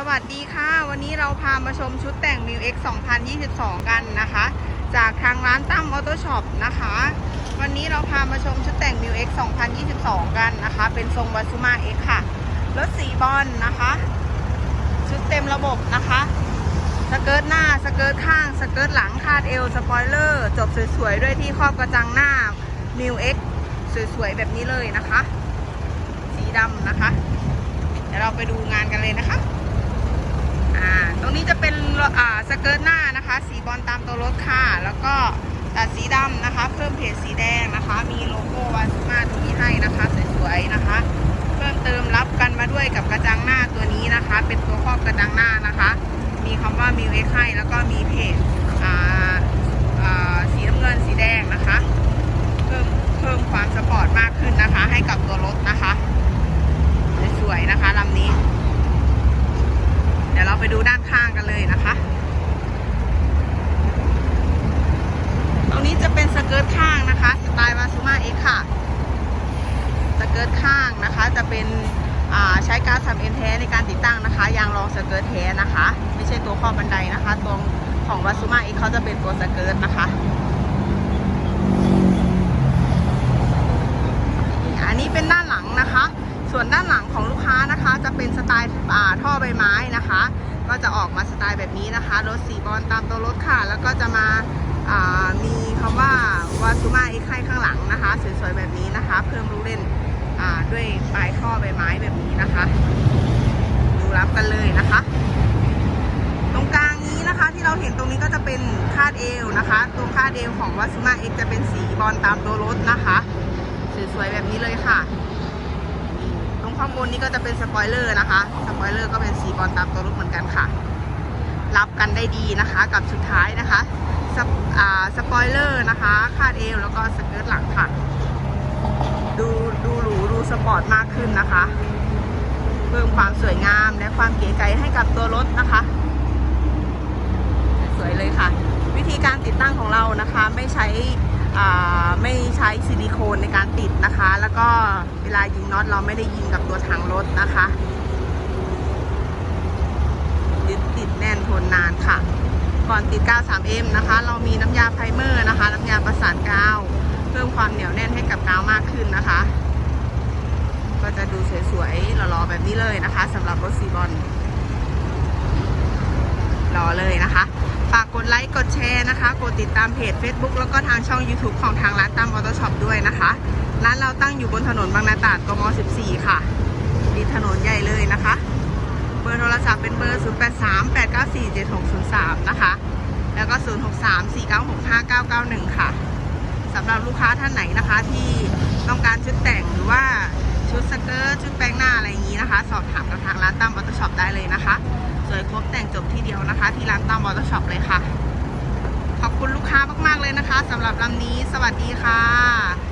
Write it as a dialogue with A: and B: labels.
A: สวัสดีค่ะ วันนี้เราพามาชมชุดแต่ง m ิว X 2022 กันนะคะ จากทางร้านตั้มออโต้ช็อปนะคะ วันนี้เราพามาชมชุดแต่ง m ิว X 2022 กันนะคะ เป็นทรงวาซูมา X ค่ะ รถสีบอลนะคะ ชุดเต็มระบบนะคะ สเกิร์ตหน้า สเกิร์ตข้าง สเกิร์ตหลัง คาดเอว สปอยเลอร์ จบสวยๆ ด้วยที่ครอบกระจังหน้า m ิว X สวยๆ แบบนี้เลยนะคะ สีดำนะคะ เดี๋ยวเราไปดูงานกันเลยนะคะ อ่าตรงนี้จะเป็นอ่าสเกิร์ตหน้านะคะ สีบอลตามตัวรถค่ะ แล้วก็ตัดสีดำนะคะ เพิ่มเพจสีแดงนะคะ มีโลโก้วาซูมาตรงนี้ให้นะคะสวยๆนะคะ เพิ่มเติมรับกันมาด้วยกับกระจังหน้าตัวนี้นะคะ เป็นตัวครอบกระจังหน้านะคะ มีคำว่ามิวเอ็กให้แล้วก็มีเพจอ่าอ่าสีน้ำเงินสีแดงนะคะ เพิ่มเพิ่มความสปอร์ตมากขึ้นนะคะ ให้กับตัวรถนะคะ สวยๆนะคะลำนี้ เดี๋ยวเราไปดูด้างกันเลยนะคะ ตรงนี้จะเป็นสเกิร์ตข้างนะคะสไตล์วาซูมาเอ็กค่ะ สเกิร์ตข้างนะคะจะเป็นใช้กาวทำเอ็นแท้ในการติดตั้งนะคะ ยางรองสเกิร์ตแท้นะคะ ไม่ใช่ตัวข้อบันไดนะคะตัวของวาซูมาเอ็กเขาจะเป็นตัวสเกิร์ตนะคะอันนี้เป็นด้านหลังนะคะ ส่วนด้านหลังของลูกค้านะคะ จะเป็นสไตล์ท่อใบไม้นะคะ จะออกมาสไตล์แบบนี้นะคะ รถสีบอลตามตัวรถค่ะ แล้วก็จะมาามีคำว่าวาซูมาเอ็กไข้างหลังนะคะสวยๆแบบนี้นะคะ เพิ่มลูกเล่นด้วยปลายท่อใบไม้แบบนี้นะคะ ดูรับกันเลยนะคะ ตรงกลางนี้นะคะที่เราเห็นตรงนี้ก็จะเป็นคาดเอวนะคะตรงคาดเอวของวาซูมาเอ็กจะเป็นสีบอลตามตัวรถนะคะสวยๆแบบนี้เลยค่ะ ข้างบนนี้ก็จะเป็นสปอยเลอร์นะคะ สปอยเลอร์ก็เป็นสีบอลตามตัวรถเหมือนกันค่ะ รับกันได้ดีนะคะกับสุดท้ายนะคะสปอ่าสปอยเลอร์นะคะคาดเอวแล้วก็สเกิร์ตหลังค่ะ ดูดูหรูดูสปอร์ตมากขึ้นนะคะ เพิ่มความสวยงามและความเก๋ไก๋ให้กับตัวรถนะคะ สวยเลยค่ะ วิธีการติดตั้งของเรานะคะ ไม่ใช้อ่า ไม่ใช้ซิลิโคนในการติดนะคะ แล้วก็เวลายิงน็อตเราไม่ได้ยิงกับตัวถังรถนะคะยึดติดแน่นทนนานค่ะ ก่อนติดกาว 3M นะคะ เรามีน้ำยาไพรเมอร์นะคะ น้ำยาประสานกาว เพิ่มความเหนียวแน่นให้กับกาวมากขึ้นนะคะ ก็จะดูสวยๆหล่อๆแบบนี้เลยนะคะสำหรับรถซีบอล รอเลยนะคะ ฝากกดไลค์กดแชร์นะคะ กดติดตามเพจ Facebook แล้วก็ทางช่อง YouTube ของทางร้านตั้มออโต้ช็อปด้วยนะคะ ร้านเราตั้งอยู่บนถนนบางนาตราดกม 14 ค่ะติดถนนใหญ่เลยนะคะ เบอร์โทรศัพท์เป็นเบอร์ 0838947603 นะคะ แล้วก็ 0634965991 ค่ะสำหรับลูกค้าท่านไหนนะคะที่ต้องการชุดแต่งหรือว่าชุดสเกิร์ตชุดแปลงหน้าอะไรอย่างนี้นะคะ สอบถามกับทางร้านตั้มออโต้ช็อปได้เลยนะคะ ครบแต่งจบที่เดียวนะคะ ที่ร้านตั้มออร์ช็อปเลยค่ะ ขอบคุณลูกค้ามากๆเลยนะคะสำหรับลำนี้ สวัสดีค่ะ